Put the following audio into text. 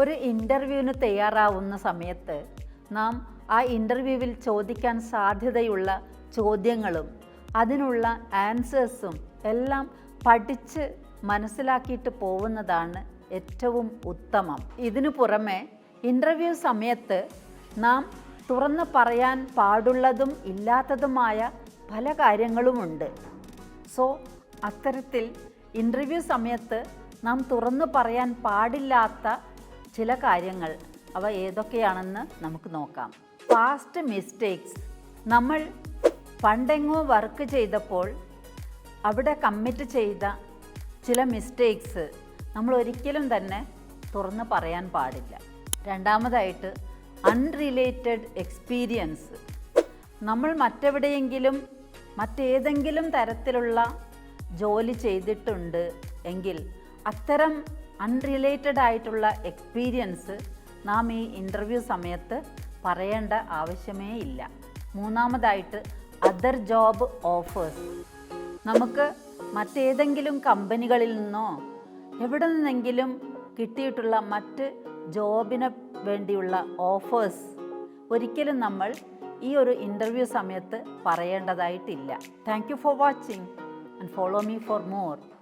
ഒരു ഇന്റർവ്യൂവിന് തയ്യാറാവുന്ന സമയത്ത് നാം ആ ഇന്റർവ്യൂവിൽ ചോദിക്കാൻ സാധ്യതയുള്ള ചോദ്യങ്ങളും അതിനുള്ള ആൻസേഴ്സും എല്ലാം പഠിച്ച് മനസ്സിലാക്കിയിട്ട് പോകുന്നതാണ് ഏറ്റവും ഉത്തമം. ഇതിനു പുറമെ ഇന്റർവ്യൂ സമയത്ത് നാം തുറന്ന് പറയാൻ പാടുള്ളതും ഇല്ലാത്തതുമായ പല കാര്യങ്ങളുമുണ്ട്. സോ അത്തരത്തിൽ ഇന്റർവ്യൂ സമയത്ത് നാം തുറന്നു പറയാൻ പാടില്ലാത്ത ചില കാര്യങ്ങൾ അവ ഏതൊക്കെയാണെന്ന് നമുക്ക് നോക്കാം. പാസ്റ്റ് മിസ്റ്റേക്സ് നമ്മൾ പണ്ടെങ്ങോ വർക്ക് ചെയ്തപ്പോൾ അവിടെ കമ്മിറ്റ് ചെയ്ത ചില മിസ്റ്റേക്സ് നമ്മൾ ഒരിക്കലും തന്നെ തുറന്ന് പറയാൻ പാടില്ല. രണ്ടാമതായിട്ട് അൺറിലേറ്റഡ് എക്സ്പീരിയൻസ് നമ്മൾ മറ്റെവിടെയെങ്കിലും മറ്റേതെങ്കിലും തരത്തിലുള്ള ജോലി ചെയ്തിട്ടുണ്ട് എങ്കിൽ അത്തരം അൺറിലേറ്റഡ് ആയിട്ടുള്ള എക്സ്പീരിയൻസ് നാം ഈ ഇന്റർവ്യൂ സമയത്ത് പറയേണ്ട ആവശ്യമേ ഇല്ല. മൂന്നാമതായിട്ട് അതർ ജോബ് ഓഫേഴ്സ് നമുക്ക് മറ്റേതെങ്കിലും കമ്പനികളിൽ നിന്നോ എവിടെ നിന്നെങ്കിലും കിട്ടിയിട്ടുള്ള മറ്റ് ജോബിന് വേണ്ടിയുള്ള ഓഫേഴ്സ് ഒരിക്കലും നമ്മൾ ഈ ഒരു ഇന്റർവ്യൂ സമയത്ത് പറയേണ്ടതായിട്ടില്ല. Thank you for watching and follow me for more